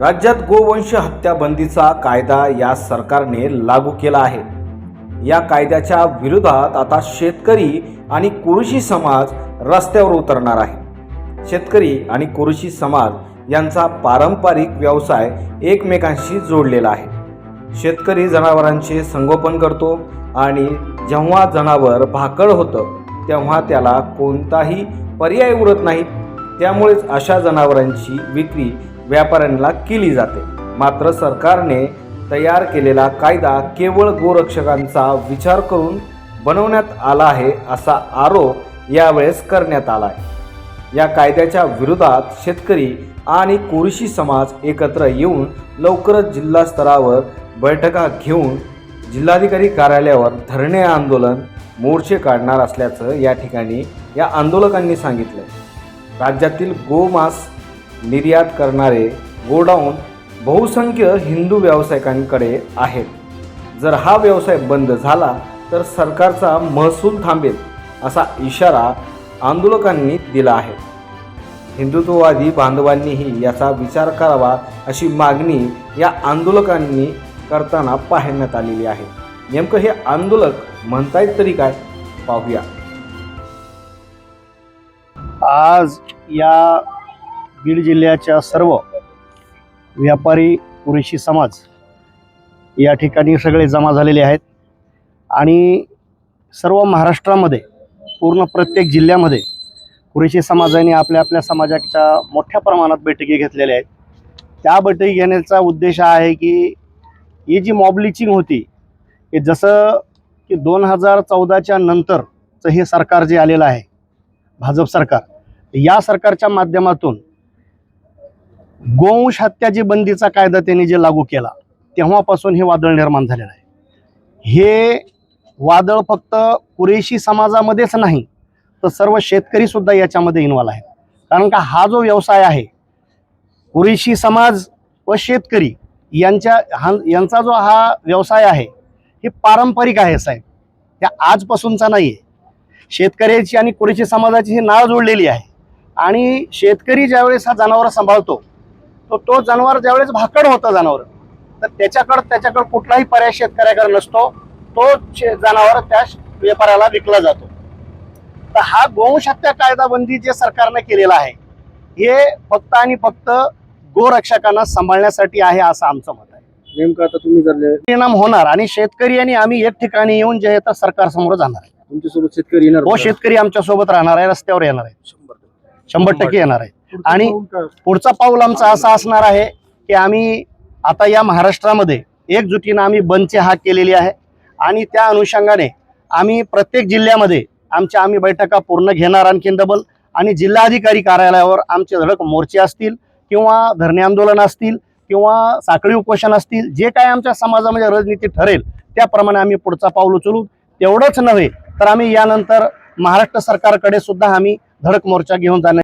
राज्यात गोवंश हत्या बंदीचा कायदा या सरकारने लागू केला आहे. या कायद्याच्या विरोधात आता शेतकरी आणि कुरुशी समाज रस्त्यावर उतरणार आहे. शेतकरी आणि कुरुशी समाज यांचा पारंपरिक व्यवसाय एकमेकांशी जोडलेला आहे. शेतकरी जनावरांचे संगोपन करतो आणि जेव्हा जनावर भाकड होतं तेव्हा त्याला कोणताही पर्याय उरत नाही. त्यामुळेच अशा जनावरांची विक्री व्यापाऱ्यांना केली जाते. मात्र सरकारने तयार केलेला कायदा केवळ गोरक्षकांचा विचार करून बनवण्यात आला आहे असा आरोप यावेळेस करण्यात आला आहे. या कायद्याच्या विरोधात शेतकरी आणि कोरशी समाज एकत्र येऊन लवकरच जिल्हा स्तरावर बैठका घेऊन जिल्हाधिकारी कार्यालयावर धरणे आंदोलन मोर्चे काढणार असल्याचं या ठिकाणी या आंदोलकांनी सांगितलं. राज्यातील गोमास निर्यात करणारे गोडाऊन बहुसंख्य हिंदू व्यावसायिकांकडे आहेत. जर हा व्यवसाय बंद झाला तर सरकारचा महसूल थांबेल असा इशारा आंदोलकांनी दिला आहे. हिंदुत्ववादी बांधवांनीही याचा विचार करावा अशी मागणी या आंदोलकांनी करताना पाहण्यात आलेली आहे. नेमकं हे आंदोलक म्हणतायत तरी काय? पाहूया. आज या बीड जिल्ह्याच्या सर्व व्यापारी पुरुषी समाज या ठिकाणी सगळे जमा झालेले आहेत. आणि सर्व महाराष्ट्रामध्ये पूर्ण प्रत्येक जिल्ह्यामध्ये पुरुषी समाजाने आपल्या आपल्या समाजाच्या मोठ्या प्रमाणात बैठकी घेतलेल्या आहेत. त्या बैठकी घेण्याचा उद्देश हा आहे की ही जी मॉबलिचिंग होती की जसं की दोन हजार चौदाच्या नंतरचं हे सरकार जे आलेलं आहे भाजप सरकार या सरकारच्या माध्यमातून गोवंश हत्या जी बंदीचा कायदा त्यांनी जे लागू केला तेव्हापासून हे वादळ निर्माण झालेलं आहे. हे वादळ फक्त कुरेशी समाजामध्येच नाही तर सर्व शेतकरी सुद्धा याच्यामध्ये इन्वॉल्व आहेत. कारण का हा जो व्यवसाय आहे कुरेशी समाज व शेतकरी यांच्या हा यांचा जो हा व्यवसाय आहे हे पारंपरिक आहे साहेब. त्या आजपासूनचा नाही आहे शेतकऱ्याची आणि कुरेशी समाजाची ही नाळ जोडलेली आहे. आणि शेतकरी ज्यावेळेस हा जनावर सांभाळतो तो तो जनावर ज्यावेळेस भाकड होतं जनावर तर त्याच्याकडं त्याच्याकडं कुठलाही पर्याय शेतकऱ्याकडे नसतो. तो जनावर त्या व्यापाऱ्याला विकला जातो. तर हा गोवंश हत्या कायदाबंदी जे सरकारने केलेला आहे हे फक्त आणि फक्त गोरक्षकांना सांभाळण्यासाठी आहे असं आमचं मत आहे. नेमकं आता तुम्ही जर परिणाम होणार आणि शेतकरी आणि आम्ही एक ठिकाणी येऊन जे आहे तर सरकारसमोर जाणार आहे. तुमच्यासोबत शेतकरी येणार हो शेतकरी आमच्यासोबत राहणार आहे रस्त्यावर येणार आहे. शंभर टक्के. येणार आहे. आणि-? पुढचा पाऊल आमचा असा असणार आहे की आम्ही आता या महाराष्ट्रामध्ये एकजुटीनं आम्ही बंदची हाक केलेली आहे. आणि त्या अनुषंगाने आम्ही प्रत्येक जिल्ह्यामध्ये आमच्या आम्ही बैठका पूर्ण घेणार आणखीन डबल आणि जिल्हाधिकारी कार्यालयावर आमचे धडक मोर्चे असतील किंवा धरणे आंदोलन असतील किंवा साखळी उपोषण असतील जे काय आमच्या समाजामध्ये रणनीती ठरेल त्याप्रमाणे आम्ही पुढचा पाऊल उचलू. तेवढंच नव्हे तर आम्ही यानंतर महाराष्ट्र सरकारकडे सुद्धा आम्ही धडक मोर्चा घेऊन जाण्या